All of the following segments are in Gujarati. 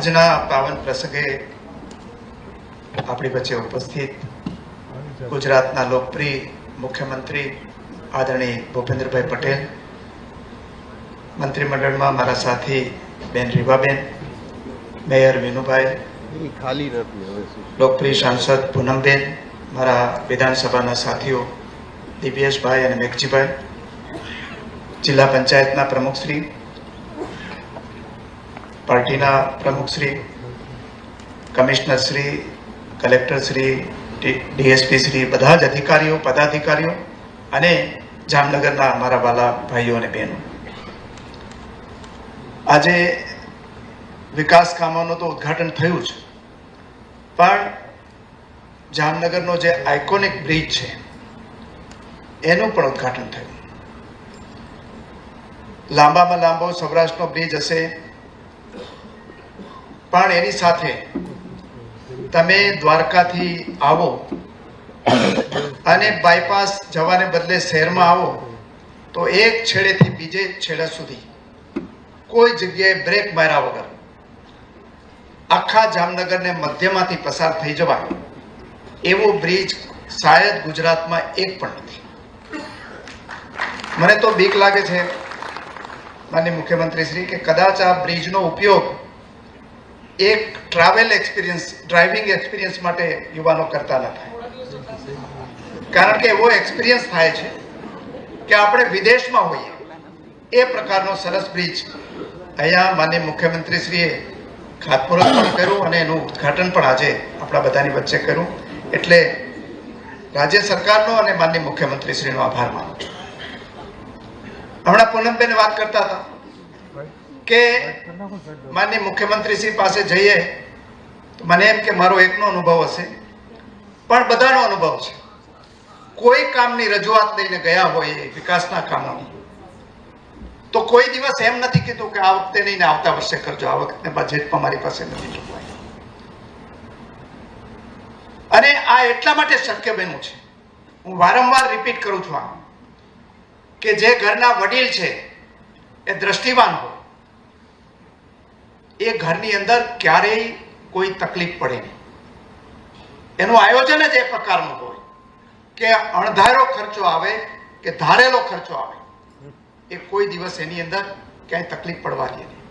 આજના પાવન પ્રસંગે આપણી વચ્ચે ઉપસ્થિત ગુજરાતના લોકપ્રિય મુખ્યમંત્રી આદરણીય ભૂપેન્દ્રભાઈ પટેલ, મંત્રીમંડળમાં મારા સાથી બેન રીવાબેન, મેયર વિનુભાઈ, લોકપ્રિય સાંસદ પૂનમબેન, મારા વિધાનસભાના સાથીઓ દિવ્યેશભાઈ અને મેઘજીભાઈ, જિલ્લા પંચાયતના પ્રમુખશ્રી પાર્ટીના પ્રમુખશ્રી કમિશનરશ્રી કલેક્ટરશ્રી ડીએસપી શ્રી, બધા જ અધિકારીઓ, પદાધિકારીઓ અને જામનગરના અમારા વાલા ભાઈઓ અને બહેનો. આજે વિકાસ કામોનું તો ઉદ્ઘાટન થયું છે પણ જામનગરનો જે આઇકોનિક બ્રિજ છે, એનું પણ ઉદ્ઘાટન થયું. લાંબામાં લાંબો સૌરાષ્ટ્રનો બ્રિજ હશે પણ એની સાથે તમે દ્વારકાથી આવો અને બાયપાસ જવાને બદલે શહેરમાં આવો, તો એક છેડેથી બીજે છેડા સુધી કોઈ જગ્યાએ બ્રેક માર્યા વગર આખા જામનગરને મધ્યમાંથી પસાર થઈ જવાય એવો બ્રિજ શાયદ ગુજરાતમાં એક પણ નથી. મને તો બીક લાગે છે માનનીય મુખ્યમંત્રી શ્રી કે કદાચ આ બ્રિજનો ઉપયોગ એક ટ્રાવેલ એક્સપિરિયન્સ ડ્રાઇવિંગ એક્સપિરિયન્સ માટે યુવાનો કરતા ન થાય. કારણ કે એવો એક્સપિરિયન્સ થાય છે કે આપણે વિદેશમાં હોઈએ, એ પ્રકારનો સરસ બ્રિજ અહીંયા માનનીય મુખ્યમંત્રીશ્રીએ ખાતમુહૂર્ત પણ કર્યું અને એનું ઉદ્ઘાટન પણ આજે આપણા બધાની વચ્ચે કર્યું. એટલે રાજ્ય સરકારનો અને માનનીય મુખ્યમંત્રીશ્રીનો આભાર માનું છું. હમણાં પૂનમબેન વાત કરતા હતા. કે માનનીય મુખ્યમંત્રીશ્રી પાસે જઈએ, તો મને એમ કે મારો એકનો અનુભવ હશે. પણ બધાનો અનુભવ છે. કોઈ કામની રજૂઆત લઈને ગયા હોય વિકાસના કામોની. તો કોઈ દિવસ એમ નથી કીધું કે આ વખતે નહીં ને આવતા વર્ષે કરજો, આ વખતે બજેટમાં મારી પાસે નથી. અને આ એટલા માટે શક્ય બન્યું છે. હું વારંવાર રિપીટ કરું છું આ કે જે ઘરના વડીલ છે, એ દ્રષ્ટિવાન હોય એ ઘરની અંદર ક્યારેય કોઈ તકલીફ પડે નહીં. એનું આયોજન જ એ પ્રકારનું હોય કે અણધારો ખર્ચો આવે કે ધારેલો ખર્ચો આવે, એ કોઈ દિવસ એની અંદર ક્યાંય તકલીફ પડવા દે નહીં.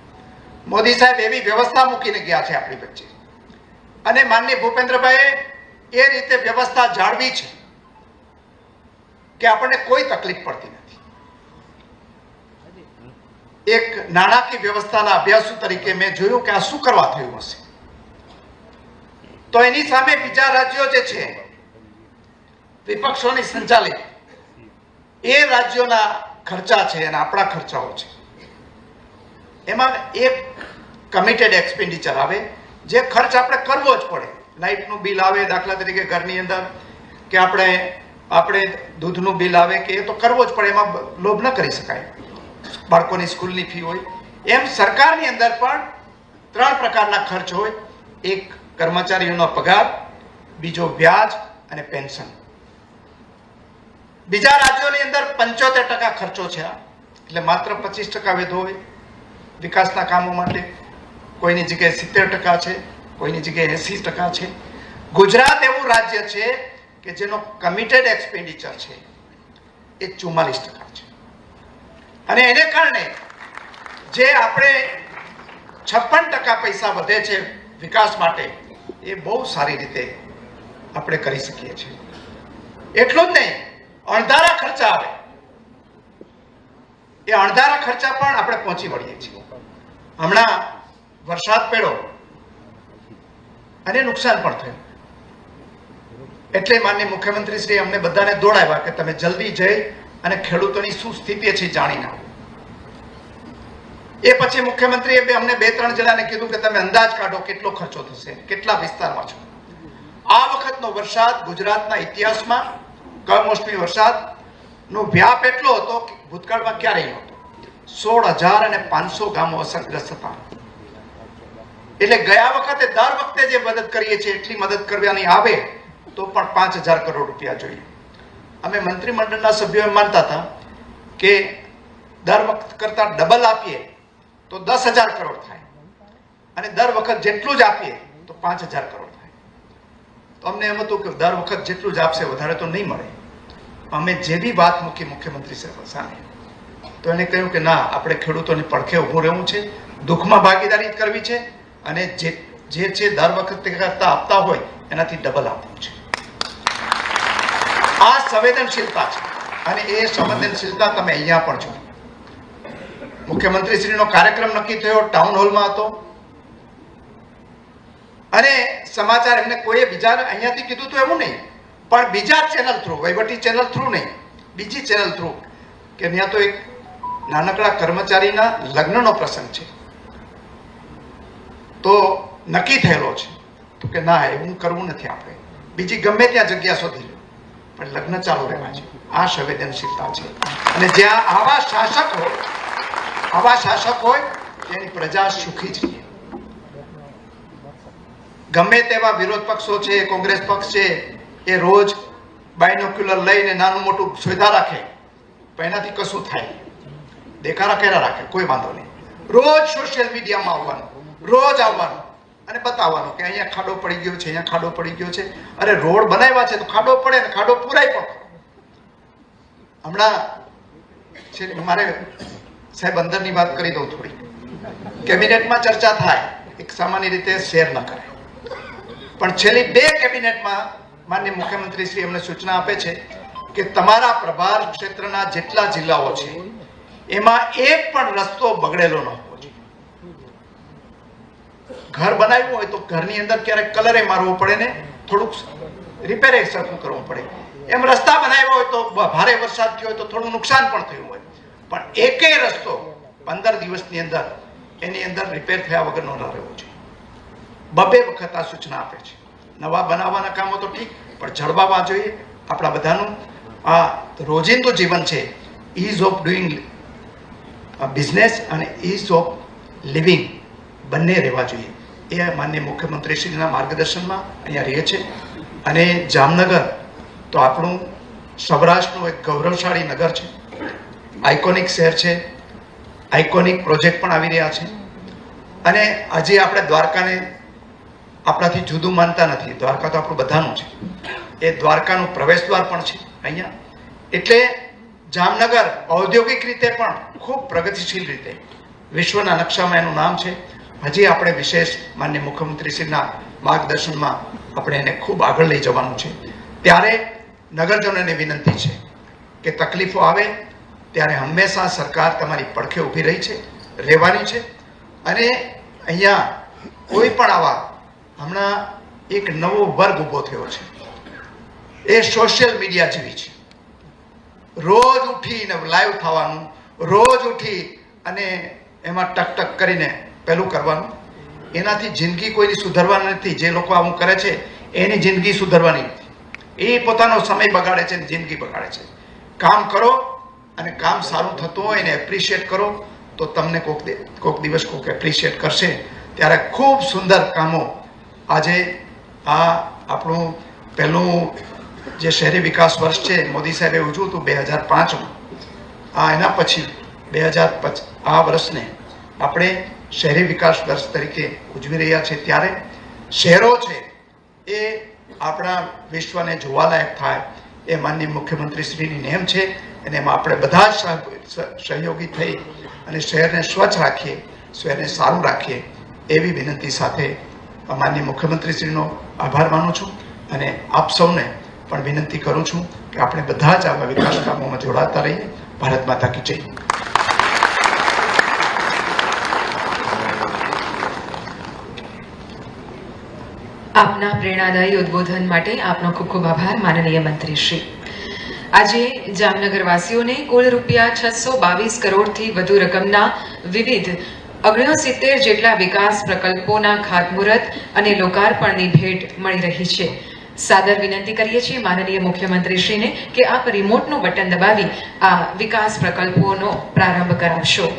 મોદી સાહેબ એવી વ્યવસ્થા મૂકીને ગયા છે આપણી વચ્ચે. અને માનની ભૂપેન્દ્રભાઈએ એ રીતે વ્યવસ્થા જાળવી છે કે આપણને કોઈ તકલીફ પડતી નથી. એક નાણાકીય વ્યવસ્થાના અભ્યાસુ તરીકે મેં જોયું કે આ શું કરવા થયું હશે. તો એની સામે બીજા રાજ્યો જે છે, વિપક્ષોની સંચાલિત, એ રાજ્યોના ખર્ચા છે અને આપણા ખર્ચાઓ છે. એમાં એક કમિટેડ એક્સપેન્ડિચર આવે, જે ખર્ચ આપણે કરવો જ પડે. લાઇટનું બિલ આવે, દાખલા તરીકે ઘરની અંદર, કે આપણે આપણે દૂધનું બિલ આવે, કે એ તો કરવો જ પડે, એમાં લોભ ન કરી શકાય. બાળકોની સ્કૂલની ફી હોય. એમ સરકારની અંદર પણ ત્રણ પ્રકારના ખર્ચ હોય. એક કર્મચારીઓનો પગાર, બીજો વ્યાજ અને પેન્શન. બીજા રાજ્યોની અંદર પંચોતેર ટકા ખર્ચો છે એટલે માત્ર પચીસ ટકા વેધો હોય વિકાસના કામો માટે. કોઈની જગ્યાએ સિત્તેર ટકા છે, કોઈની જગ્યાએ એસી ટકા છે. ગુજરાત એવું રાજ્ય છે કે જેનો કમિટેડ એક્સપેન્ડિચર છે એ ચુમ્માલીસ ટકા છે. અને એને કારણે જે આપણે છપ્પન ટકા પૈસા વધે છે વિકાસ માટે, એ બહુ સારી રીતે આપણે કરી શકીએ છીએ. એટલું જ નહીં, અણધારા ખર્ચા આવે. એ અણધારા ખર્ચા પણ આપણે પહોંચી વળીએ છીએ. હમણાં વરસાદ પડ્યો અને નુકસાન પણ થયું. એટલે માન્ય મુખ્યમંત્રી શ્રી અમને બધાને દોડાવ્યા કે તમે જલ્દી જઈ અને ખેડૂતોની શું સ્થિતિ છે જાણી નાખો એ પછી મુખ્યમંત્રીએ બે અમને બે ત્રણ જણાને કીધું કે તમે અંદાજ કાઢો કેટલો ખર્ચો થશે, કેટલા વિસ્તારમાં છો. આ વખતનો વરસાદ ગુજરાતના ઇતિહાસમાં કમોસમી વરસાદ નો વ્યાપ એટલો હતો કે ભૂતકાળમાં ક્યારેય નહોતો. સોળ હજાર અને પાંચસો ગામો અસરગ્રસ્ત હતા. એટલે ગયા વખતે દર વખતે જે મદદ કરીએ છીએ, એટલી મદદ કરવાની આવે તો પણ પાંચ હજાર કરોડ રૂપિયા જોઈએ. અમે મંત્રીમંડળના સભ્યો એમ માનતા હતા કે દર વખત કરતા ડબલ આપીએ તો દસ હજાર કરોડ થાય. અને દર વખત જેટલું જ આપીએ તો પાંચ હજાર કરોડ થાય. તો અમને એમ હતું કે દર વખત જેટલું જ આપશે, વધારે તો નહીં મળે. અમે જે બી વાત મૂકી મુખ્યમંત્રી સામે, તો એને કહ્યું કે ના, આપણે ખેડૂતોની પડખે ઊભું રહેવું છે, દુઃખમાં ભાગીદારી કરવી છે અને જે જે છે દર વખતે કરતા આપતા હોય, એનાથી ડબલ આપવું છે. આ સંવેદનશીલતા છે. અને એ સંવેદનશીલતા તમે અહીંયા પણ છો. મુખ્યમંત્રીશ્રીનો કાર્યક્રમ નક્કી થયો ટાઉન હોલમાં હતો. અને સમાચાર એમને કોઈએ બીજા અહીંયાથી કીધું તો એવું નહીં. પણ બીજા ચેનલ થ્રુ વહીવટી ચેનલ થ્રુ નહીં, બીજી ચેનલ થ્રુ કે ત્યાં તો એક નાનકડા કર્મચારીના લગ્નનો પ્રસંગ છે. તો નક્કી થયેલો છે. તો કે ના એવું કરવું નથી આપણે. બીજી ગમે ત્યાં જગ્યા શોધી પણ લગ્ન ચાલુ રહેવા છે. આ સંવેદનશીલતા છે. અને જ્યાં આવા શાસક હોય, આવા શાસક હોય, તેની પ્રજા સુખી છે. ગમે તેવા વિરોધ પક્ષો છે, કોંગ્રેસ પક્ષ છે, એ રોજ બાયનોક્યુલર લઈને નાનું મોટું સુવિધા રાખે એનાથી કશું થાય. દેખાડા કર્યા રાખે, કોઈ વાંધો નહીં. રોજ સોશિયલ મીડિયામાં આવવાનું, રોજ આવવાનું. અને બતાવવાનું કે અહીંયા ખાડો પડી ગયો છે, અહીંયા ખાડો પડી ગયો છે. અરે રોડ બનાવ્યા છે તો ખાડો પડે ને ખાડો પુરાય પણ. હમણાં છે મારે સાહેબ અંદરની વાત કરી દઉં થોડી. કેબિનેટમાં ચર્ચા થાય, એક સામાન્ય રીતે શેર ન કરે. પણ છેલ્લી બે કેબિનેટમાં માન્ય મુખ્યમંત્રી શ્રી અમને સૂચના આપે છે કે તમારા પ્રભાર ક્ષેત્રના જેટલા જિલ્લાઓ છે, એમાં એક પણ રસ્તો બગડેલો ન ઘર બનાવ્યું હોય તો ઘરની અંદર ક્યારેક કલરે મારવો પડે ને થોડુંક રિપેરે સરખું કરવું પડે. એમ રસ્તા બનાવ્યા હોય તો ભારે વરસાદ થયો હોય તો થોડું નુકસાન પણ થયું હોય. પણ એકેય રસ્તો પંદર દિવસની અંદર એની અંદર રિપેર થયા વગરનો ન રહેવો જોઈએ. બબે વખત આ સૂચના આપે છે. નવા બનાવવાના કામો તો ઠીક, પણ જળવાવા જોઈએ આપણા બધાનું. આ રોજિંદુ જીવન છે ઇઝ ઓફ ડુઈંગ બિઝનેસ અને ઇઝ ઓફ લિવિંગ બંને રહેવા જોઈએ. એ માન્ય મુખ્યમંત્રીશ્રીના માર્ગદર્શનમાં અહીંયા રહે છે. અને જામનગર તો આપણું સૌરાષ્ટ્રનું એક ગૌરવશાળી નગર છે. આઇકોનિક શહેર છે. આઇકોનિક પ્રોજેક્ટ પણ આવી રહ્યા છે. અને આજે આપણે દ્વારકાને આપણાથી જુદું માનતા નથી. દ્વારકા તો આપણું બધાનું છે. એ દ્વારકાનું પ્રવેશ દ્વાર પણ છે અહીંયા. એટલે જામનગર ઔદ્યોગિક રીતે પણ ખૂબ પ્રગતિશીલ રીતે. વિશ્વના નકશામાં એનું નામ છે. હજી આપણે વિશેષ માન્ય મુખ્યમંત્રીશ્રીના માર્ગદર્શનમાં આપણે એને ખૂબ આગળ લઈ જવાનું છે. ત્યારે નગરજનોને વિનંતી છે કે તકલીફો આવે ત્યારે હંમેશા સરકાર તમારી પડખે ઊભી રહી છે, રહેવાની છે અને અહીંયા કોઈ પણ આવા હમણાં એક નવો વર્ગ ઊભો થયો છે. એ સોશિયલ મીડિયા જેવી છે. રોજ ઉઠીને લાઈવ થવાનું, રોજ ઉઠી અને એમાં ટક ટક કરીને પેલું કરવાનું. એનાથી જિંદગી કોઈની સુધરવાની નથી. જે લોકો આવું કરે છે, એની જિંદગી સુધરવાની નથી. એ પોતાનો સમય બગાડે છે જિંદગી બગાડે છે. કામ કરો અને કામ સારું થતું હોય એને એપ્રિશિએટ કરો, તો તમને કોઈક કોક દિવસ કોક એપ્રિશિએટ કરશે. ત્યારે ખૂબ સુંદર કામો. આજે આ આપણું પહેલું જે શહેરી વિકાસ વર્ષ છે, મોદી સાહેબે ઉજવ્યું હતું બે હજાર પાંચમાં. આ એના પછી, બે હજાર પચ આ વર્ષને આપણે શહેરી વિકાસ દર્શ તરીકે ઉજવી રહ્યા છે ત્યારે શહેરો છે એ આપણા વિશ્વને જોવાલાયક થાય એ માનનીય મુખ્યમંત્રીશ્રીની નેમ છે અને એમાં આપણે બધા જ સહ- સહ- સહયોગી થઈ અને શહેરને સ્વચ્છ રાખીએ, શહેરને સારું રાખીએ એવી વિનંતી સાથે માનનીય મુખ્યમંત્રીશ્રીનો આભાર માનું છું અને આપ સૌને પણ વિનંતી કરું છું કે આપણે બધા જ આવા વિકાસ કામોમાં જોડાતા રહીએ. ભારત માતા કી જય. આપના પ્રેરણાદાયી ઉદ્બોધન માટે આપનો ખૂબ ખૂબ આભાર, માનનીય મંત્રીશ્રી. આજે જામનગરવાસીઓને કુલ રૂપિયા છસો બાવીસ કરોડથી વધુ રકમના વિવિધ ઓગણસિત્તેર જેટલા વિકાસ પ્રકલ્પોના ખાતમુહૂર્ત અને લોકાર્પણની ભેટ મળી રહી છે. સાદર વિનંતી કરીએ છીએ માનનીય મુખ્યમંત્રીશ્રીને કે આપ રિમોટનું બટન દબાવી આ વિકાસ પ્રકલ્પોનો પ્રારંભ કરાવશો.